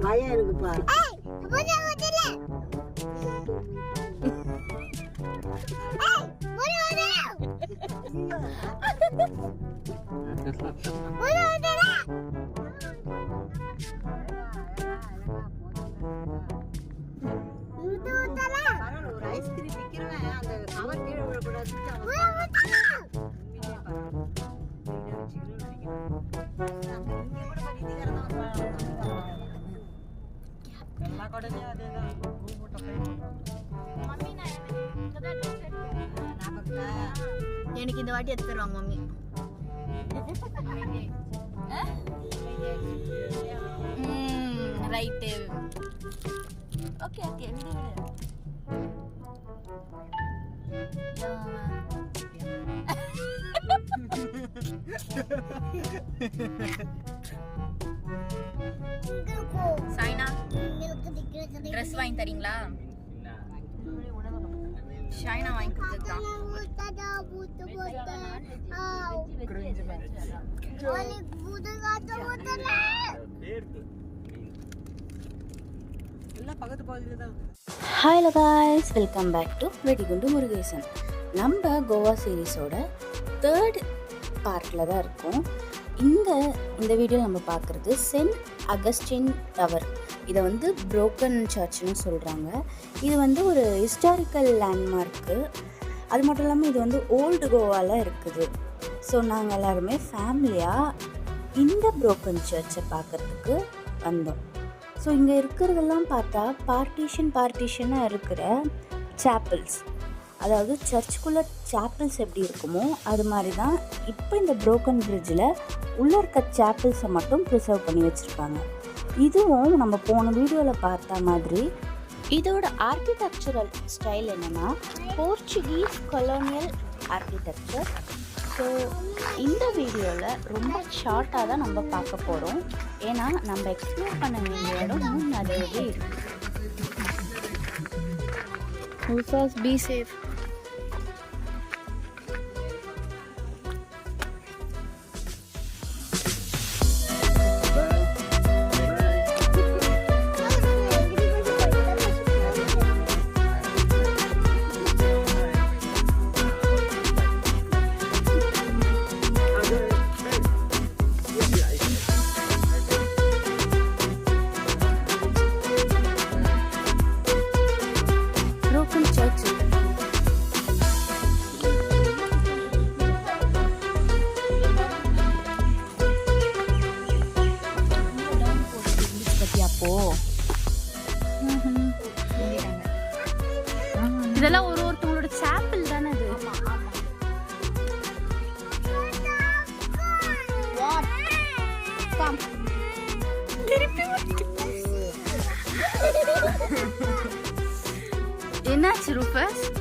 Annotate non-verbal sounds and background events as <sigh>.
பயம் இருக்குப்பா. பரவாயில்ல, <laughs> <laughs> எல்லா கடையிலயும் அதேதான் பூ போட்ட எனக்கு இந்த வாட்டி எடுத்து தருவாங்க மம்மி ரைட்டு ஓகே ஓகே விடு விடு சாய்னா Dress வாங்கி தரீங்களா? ஷைனா வாங்கி கொடுத்துருக்கான் hi guys welcome back to Vedikundu Murugesan நம்ம கோவா சீரீஸோட தேர்ட் பார்ட்டில் தான் இருக்கோம். இந்த இந்த வீடியோ நம்ம பார்க்குறது சென்ட் அகஸ்டின் டவர். இதை வந்து புரோக்கன் சர்ச்னு சொல்கிறாங்க இது வந்து ஒரு ஹிஸ்டாரிக்கல் லேண்ட்மார்க்கு அது மட்டும் இல்லாமல் இது வந்து ஓல்டு கோவாவில் இருக்குது. ஸோ நாங்கள் எல்லாருமே ஃபேமிலியாக இந்த புரோக்கன் சர்ச்சை பார்க்குறதுக்கு வந்தோம். ஸோ இங்கே இருக்கிறதெல்லாம் பார்த்தா பார்ட்டிஷன் பார்ட்டிஷனாக இருக்கிற சாப்பிள்ஸ் அதாவது சர்ச்சுக்குள்ளே சாப்பிள்ஸ் எப்படி இருக்குமோ அது மாதிரி தான் இப்போ இந்த புரோக்கன் பிரிட்ஜில் உள்ளே இருக்க சாப்பிள்ஸை மட்டும் ப்ரிசர்வ் பண்ணி வச்சுருக்காங்க. இதுவும் நம்ம போன வீடியோவில் பார்த்த மாதிரி இதோட ஆர்கிடெக்சரல் ஸ்டைல் என்னென்னா போர்ச்சுகீஸ் கொலோனியல் ஆர்கிடெக்சர் ஸோ இந்த வீடியோவில் ரொம்ப ஷார்ட்டாக தான் நம்ம பார்க்க போகிறோம் ஏன்னா நம்ம எக்ஸ்ப்ளோர் பண்ண வேண்டிய இடம் நிறையவே இருக்குது Rufus, சாப்பிள் தானே அது? <laughs> என்னாச்சு ரூபஸ்?